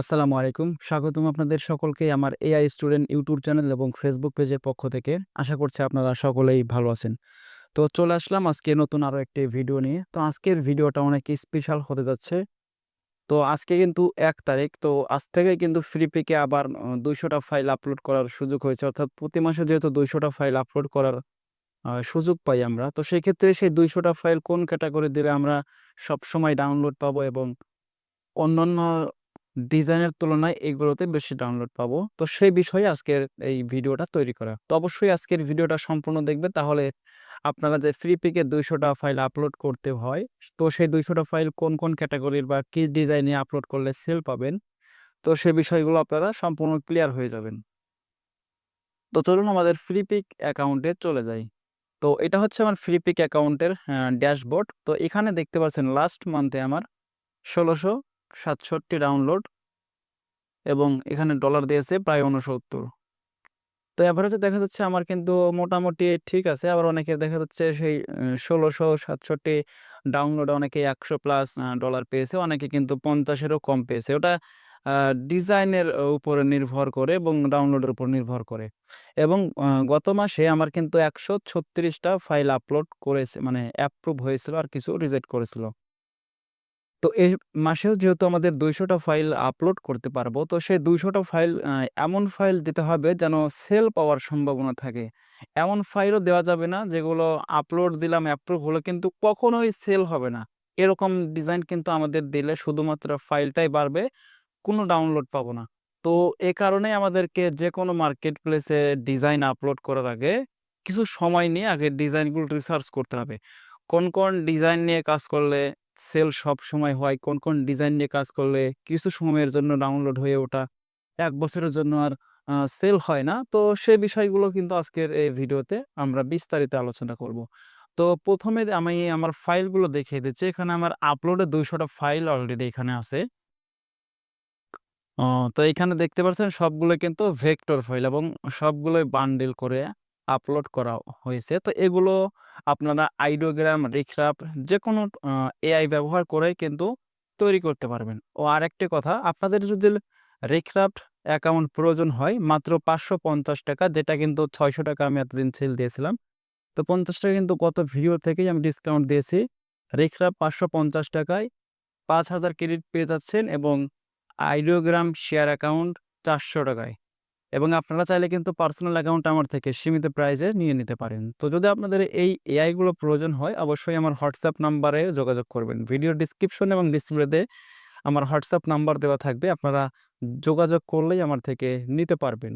আসসালামু আলাইকুম। স্বাগতম আপনাদের সকলকেই আমার এআই স্টুডেন্ট ইউটিউব চ্যানেল এবং ফেসবুক পেজের পক্ষ থেকে। আশা করছি আপনারা সকলেই ভালো আছেন। তো চলে আসলাম আজকে নতুন আরও একটি ভিডিও নিয়ে। তো আজকের ভিডিওটা অনেক স্পেশাল হতে যাচ্ছে। তো আজকে কিন্তু এক তারিখ। তো আজ থেকেই কিন্তু ফ্রিপিকে আবার অ ২০০ টা ফাইল আপলোড করার সুযোগ হয়েছে। অর্থাৎ প্রতি মাসে যেহেতু দুইশোটা ফাইল আপলোড করার সুযোগ পাই আমরা। তো সেক্ষেত্রে সেই দুইশোটা ফাইল কোন ক্যাটাগরি দিলে আমরা সবসময় ডাউনলোড পাবো এবং অন্যান্য ডিজাইনের তুলনায় এগুলোতে বেশি ডাউনলোড পাবো। তো সেই বিষয়ে আজকের এই ভিডিওটা তৈরি করা। তো অবশ্যই আজকের ভিডিওটা সম্পূর্ণ দেখবে তাহলে আপনারা যে ফ্রিপিকে ২০০ দুইশোটা ফাইল আপলোড করতে হয়, তো সেই দুইশোটা ফাইল কোন, কোন ক্যাটাগরির বা কি ডিজাইনে আপলোড করলে সেল পাবেন, তো সে বিষয়গুলো আপনারা সম্পূর্ণ ক্লিয়ার হয়ে যাবেন। তো চলুন আমাদের ফ্রিপিক অ্যাকাউন্টে চলে যাই। তো এটা হচ্ছে আমার ফ্রিপিক অ্যাকাউন্টের আ ড্যাশবোর্ড। তো এখানে দেখতে পাচ্ছেন লাস্ট মান্থে আমার ১৬৬৭ ডাউনলোড এবং এখানে ডলার দিয়েছে প্রায় ৬৯। তো এভারেজে দেখা যাচ্ছে আমার কিন্তু মোটামুটি ঠিক আছে। আবার অনেকের দেখা যাচ্ছে সেই ষোলোশো সাতষট্টি ডাউনলোডে অনেকে ১০০ প্লাস ডলার পেয়েছে। অনেকে কিন্তু পঞ্চাশেরও কম পেয়েছে। ওটা ডিজাইনের উপরে নির্ভর করে এবং ডাউনলোডের উপর নির্ভর করে। এবং গত মাসে আমার কিন্তু একশো ছত্রিশটা ফাইল আপলোড করেছে মানে অ্যাপ্রুভ হয়েছিল আর কিছু রিজেক্ট করেছিল। তো এই মাসেও যেহেতু আমাদের দুইশোটা ফাইল আপলোড করতে পারব, তো সেই দুইশোটা ফাইল এমন ফাইল দিতে হবে যেন সেল পাওয়ার সম্ভাবনা থাকে। এমন ফাইলও দেওয়া যাবে না যেগুলো আপলোড দিলাম অ্যাপ্রুভ হলো কিন্তু কখনোই সেল হবে না। এরকম ডিজাইন কিন্তু আমাদের দিলে শুধুমাত্র ফাইলটাই বাড়বে, কোনো ডাউনলোড পাবো না। তো এ কারণেই আমাদেরকে যেকোনো মার্কেট প্লেসে ডিজাইন আপলোড করার আগে কিছু সময় নিয়ে আগে ডিজাইনগুলো রিসার্চ করতে হবে। কোন, কোন ডিজাইন নিয়ে কাজ করলে সেল সব সময় হয়, কোন, কোন ডিজাইন নিয়ে কাজ করলে কিছু সময়ের জন্য ডাউনলোড হয়ে ওঠা এক বছরের জন্য আর সেল হয় না। তো সে বিষয়গুলো কিন্তু আজকের এই ভিডিওতে আমরা বিস্তারিত আলোচনা করব। তো প্রথমে আমি আমার ফাইলগুলো দেখিয়ে দিচ্ছি। এখানে আমার আপলোডে দুইশোটা ফাইল অলরেডি এখানে আছে। তো এখানে দেখতে পাচ্ছেন সবগুলো কিন্তু ভেক্টর ফাইল এবং সবগুলোই বান্ডেল করে আপলোড করা হয়েছে। তো এগুলো আপনারা আইডিওগ্রাম, রিক্রাফট যেকোনো আ এআই ব্যবহার করেই কিন্তু তৈরি করতে পারবেন। ও আরেকটি কথা আপনাদের যদি রিক্রাফট অ্যাকাউন্ট প্রয়োজন হয় মাত্র ৳৫৫০ যেটা কিন্তু ৳৬০০ আমি এতদিন সেল দিয়েছিলাম। তো ৳৫০ কিন্তু গত ভিডিও থেকেই আমি ডিসকাউন্ট দিয়েছি। রিক্রাফ পাঁচশো পঞ্চাশ টাকায় পাঁচ হাজার ক্রেডিট পেয়ে যাচ্ছেন এবং আইডিওগ্রাম শেয়ার অ্যাকাউন্ট ৳৪০০ য় এবং আপনারা চাইলে কিন্তু পার্সোনাল অ্যাকাউন্ট আমার থেকে সীমিত প্রাইজে নিয়ে নিতে পারেন। তো যদি আপনাদের এই এআইগুলো প্রয়োজন হয়, অবশ্যই আমার হোয়াটসঅ্যাপ নাম্বারে যোগাযোগ করবেন। ভিডিও ডিসক্রিপশন এবং ডিসপ্লেতে আমার হোয়াটসঅ্যাপ নাম্বার দেওয়া থাকবে। আপনারা যোগাযোগ করলেই আমার থেকে নিতে পারবেন।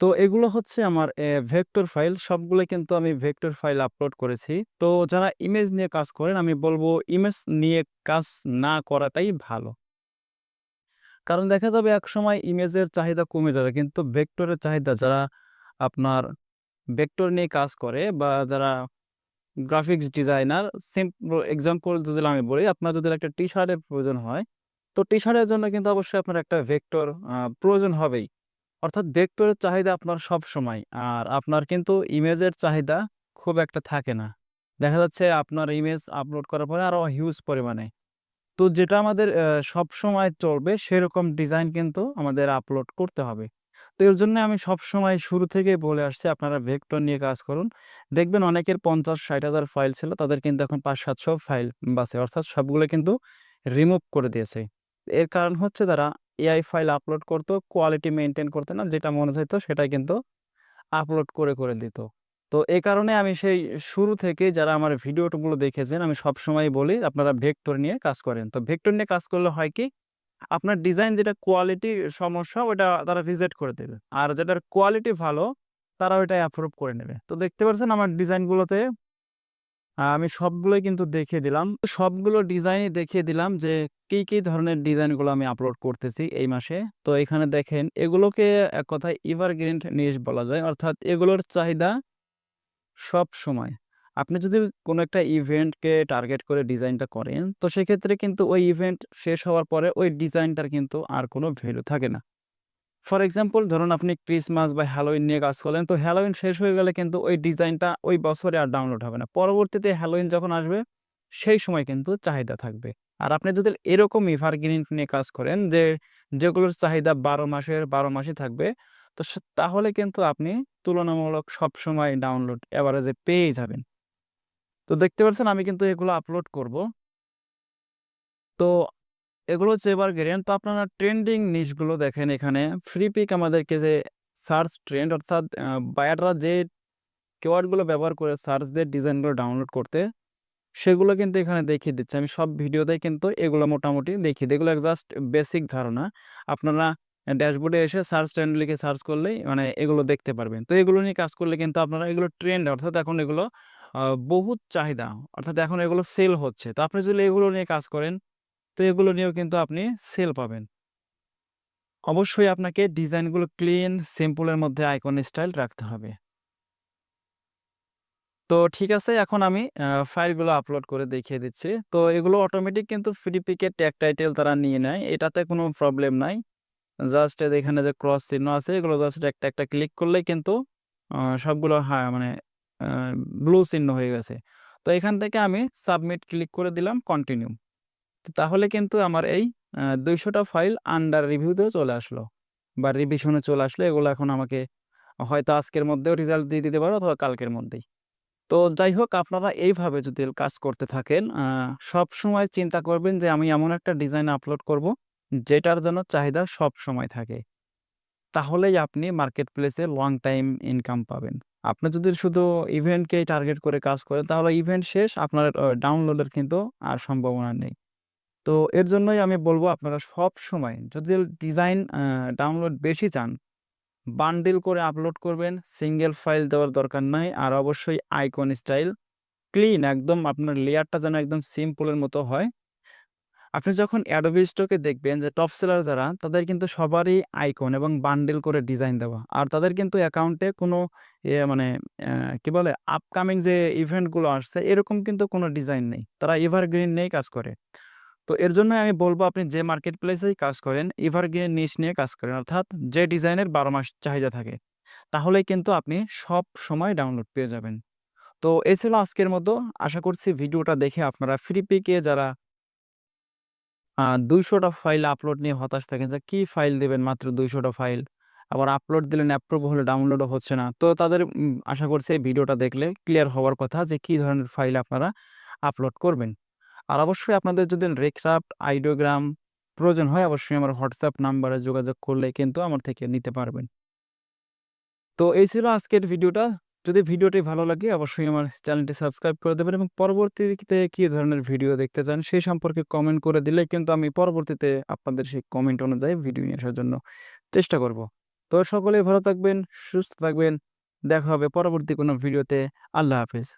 তো এগুলো হচ্ছে আমার ভেক্টর ফাইল। সবগুলো কিন্তু আমি ভেক্টর ফাইল আপলোড করেছি। তো যারা ইমেজ নিয়ে কাজ করেন, আমি বলব ইমেজ নিয়ে কাজ না করাটাই ভালো। কারণ দেখা যাবে একসময় ইমেজের চাহিদা কমে যাবে। কিন্তু ভেক্টরের চাহিদা যারা আপনার ভেক্টর নিয়ে কাজ করে বা যারা গ্রাফিক্স ডিজাইনার সিম্পল এক্সাম্পল যদি আমি বলি, আপনার যদি একটা টি-শার্টের প্রয়োজন হয়, তো টি-শার্টের জন্য কিন্তু অবশ্যই আপনার একটা ভেক্টর প্রয়োজন হবেই। অর্থাৎ ভেক্টরের চাহিদা আপনার সব সময় আর আপনার কিন্তু ইমেজের চাহিদা খুব একটা থাকে না। দেখা যাচ্ছে আপনার ইমেজ আপলোড করার পরে আরও হিউজ পরিমাণে। তো যেটা আমাদের সব সময় চলবে সেরকম ডিজাইন কিন্তু আমাদের আপলোড করতে হবে। তো এর জন্য আমি সব সময় শুরু থেকেই বলে আসছি আপনারা ভেক্টর নিয়ে কাজ করুন। দেখবেন অনেকের ৫০-৬০ হাজার ফাইল ছিল তাদের কিন্তু এখন পাঁচ সাতশো ফাইল বাসে অর্থাৎ সবগুলো কিন্তু রিমুভ করে দিয়েছে। এর কারণ হচ্ছে তারা এআই ফাইল আপলোড করতো, কোয়ালিটি মেনটেন করতো না। যেটা মনে চাইতো সেটাই কিন্তু আপলোড করে, করে দিত। তো এ কারণে আমি সেই শুরু থেকেই যারা আমার ভিডিওগুলো দেখেছেন আমি সবসময়ই বলি আপনারা ভেক্টর নিয়ে কাজ করেন। তো ভেক্টর নিয়ে কাজ করলে হয় কি? আপনার ডিজাইন যেটা কোয়ালিটি সমস্যা ওটা তারা রিজেক্ট করে দেবে। আর যেটার কোয়ালিটি ভালো তারা ওইটাই অ্যাপ্রুভ করে নেবে। তো দেখতে পাচ্ছেন আমার ডিজাইনগুলোতে আমি সবগুলোই কিন্তু দেখিয়ে দিলাম। সবগুলো ডিজাইনই দেখিয়ে দিলাম যে কি, কি ধরনের ডিজাইনগুলো আমি আপলোড করতেছি এই মাসে। তো এখানে দেখেন এগুলোকে এক কথায় এভারগ্রিন জিনিস বলা যায়। অর্থাৎ এগুলোর চাহিদা সবসময়। আপনি যদি কোনো একটা ইভেন্টকে টার্গেট করে ডিজাইনটা করেন, তো সেক্ষেত্রে কিন্তু ওই ইভেন্ট শেষ হওয়ার পরে ওই ডিজাইনটার কিন্তু আর কোনো ভ্যালু থাকে না। ফর এক্সাম্পল ধরুন আপনি ক্রিসমাস বা হ্যালোউইন নিয়ে কাজ করলেন। তো হ্যালোইন শেষ হয়ে গেলে কিন্তু ওই ডিজাইনটা ওই বছরে আর ডাউনলোড হবে না। পরবর্তীতে হ্যালোউইন যখন আসবে সেই সময় কিন্তু চাহিদা থাকবে। আর আপনি যদি এরকম এভারগ্রিন নিয়ে কাজ করেন যে যেগুলোর চাহিদা ১২ মাসের ১২ মাসই থাকবে। তো তাহলে কিন্তু আপনি তুলনামূলক সবসময় ডাউনলোড এভারেজে পেয়ে যাবেন। তো দেখতে পাচ্ছেন আমি কিন্তু এগুলো আপলোড করব। তো এগুলো হচ্ছে এভারগ্রিন। তো আপনারা ট্রেন্ডিং নিশগুলো দেখেন এখানে ফ্রি পিক আমাদেরকে যে সার্চ ট্রেন্ড অর্থাৎ বায়াররা যে কিওয়ার্ডগুলো ব্যবহার করে সার্চ দিয়ে ডিজাইনগুলো ডাউনলোড করতে, সেগুলো কিন্তু এখানে দেখিয়ে দিচ্ছে। আমি সব ভিডিওতেই কিন্তু এগুলো মোটামুটি দেখিয়ে দিই। এগুলো জাস্ট বেসিক ধারণা। আপনারা ড্যাশবোর্ডে এসে সার্চ ট্রেন্ড লিখে সার্চ করলেই মানে এগুলো দেখতে পারবেন। তো এগুলো নিয়ে কাজ করলে কিন্তু আপনারা এগুলো ট্রেন্ড অর্থাৎ এখন এগুলো বহুত চাহিদা। অর্থাৎ এখন এগুলো সেল হচ্ছে। তো আপনি যদি এগুলো নিয়ে কাজ করেন, তো এগুলো নিয়েও কিন্তু আপনি সেল পাবেন। অবশ্যই আপনাকে ডিজাইনগুলো ক্লিন, সিম্পল এর মধ্যে আইকন স্টাইল রাখতে হবে। তো ঠিক আছে এখন আমি ফাইলগুলো আপলোড করে দেখিয়ে দিচ্ছি। তো এগুলো অটোমেটিক কিন্তু ফ্রি পিকে ট্যাগ টাইটেল তারা নিয়ে নেয়। এটাতে কোনো প্রবলেম নাই। জাস্ট এখানে যে ক্রস চিহ্ন আছে এগুলো জাস্ট একটা, একটা ক্লিক করলেই কিন্তু সবগুলো হ্যাঁ, মানে ব্লু চিহ্ন হয়ে গেছে। তো এখান থেকে আমি সাবমিট ক্লিক করে দিলাম কন্টিনিউ। তাহলে কিন্তু আমার এই দুইশোটা ফাইল আন্ডার রিভিউ তেও চলে আসলো বা রিভিশনে চলে আসলো। এগুলো এখন আমাকে হয়তো আজকের মধ্যেও রেজাল্ট দিয়ে দিতে পারো অথবা কালকের মধ্যেই। তো যাই হোক আপনারা এইভাবে যদি কাজ করতে থাকেন আ সবসময় চিন্তা করবেন যে আমি এমন একটা ডিজাইন আপলোড করব, যেটার জন্য চাহিদা সবসময় থাকে। তাহলেই আপনি মার্কেট প্লেসে লং টাইম ইনকাম পাবেন। আপনি যদি শুধু ইভেন্টকেই টার্গেট করে কাজ করেন তাহলে ইভেন্ট শেষ আপনার ডাউনলোডের কিন্তু আর সম্ভাবনা নেই। তো এর জন্যই আমি বলব আপনারা সব সময় যদি ডিজাইন ডাউনলোড বেশি চান, বান্ডিল করে আপলোড করবেন। সিঙ্গেল ফাইল দেওয়ার দরকার নাই। আর অবশ্যই আইকন স্টাইল ক্লিন একদম আপনার লেয়ারটা যেন একদম সিম্পল এর মতো হয়। আপনি যখন Stock দেখবেন যে টপ সেলার যারা, তাদের কিন্তু সবারই আইকন এবং বান্ডিল করে ডিজাইন দেওয়া। আর তাদের কিন্তু অ্যাকাউন্টে কোনো মানে কি বলে আপকামিং যে ইভেন্টগুলো আসছে, এরকম কিন্তু কোনো ডিজাইন নেই। তারা এভারগ্রিন নিয়েই কাজ করে। তো এর জন্যই আমি বলব আপনি যে মার্কেট প্লেসেই কাজ করেন এভারগ্রিন নিচ নিয়ে কাজ করেন। অর্থাৎ যে ডিজাইনের ১২ মাস চাহিদা থাকে। তাহলেই কিন্তু আপনি সব সময় ডাউনলোড পেয়ে যাবেন। তো এই ছিল আজকের মতো। আশা করছি ভিডিওটা দেখে আপনারা ফ্রি পিকে যারা ২০০ ফাইল আপলোড নিয়ে হতাশ থাকেন যে কি ফাইল দিবেন মাত্র ২০০ টা ফাইল। আবার আপলোড দিলেন অ্যাপ্রুভ হলে ডাউনলোডও হচ্ছে না। তো তাদের আশা করছি এই ভিডিওটা দেখলে ক্লিয়ার হওয়ার কথা যে কি ধরনের ফাইল আপনারা আপলোড করবেন। আর অবশ্যই আপনাদের যদি রিক্রাফট, আইডিওগ্রাম প্রয়োজন হয় অবশ্যই আমার হোয়াটসঅ্যাপ নাম্বারে যোগাযোগ করলে কিন্তু আমার থেকে নিতে পারবেন। তো এই ছিল আজকের ভিডিওটা। যদি ভিডিওটি ভালো লাগে অবশ্যই আমার চ্যানেলটি সাবস্ক্রাইব করে দেবেন এবং পরবর্তীতে কি ধরনের ভিডিও দেখতে চান সেই সম্পর্কে কমেন্ট করে দিলে কিন্তু আমি পরবর্তীতে আপনাদের সেই কমেন্ট অনুযায়ী ভিডিও নিয়ে আসার জন্য চেষ্টা করব। তো সকলেই ভালো থাকবেন, সুস্থ থাকবেন। দেখা হবে পরবর্তী কোনো ভিডিওতে। আল্লাহ হাফেজ।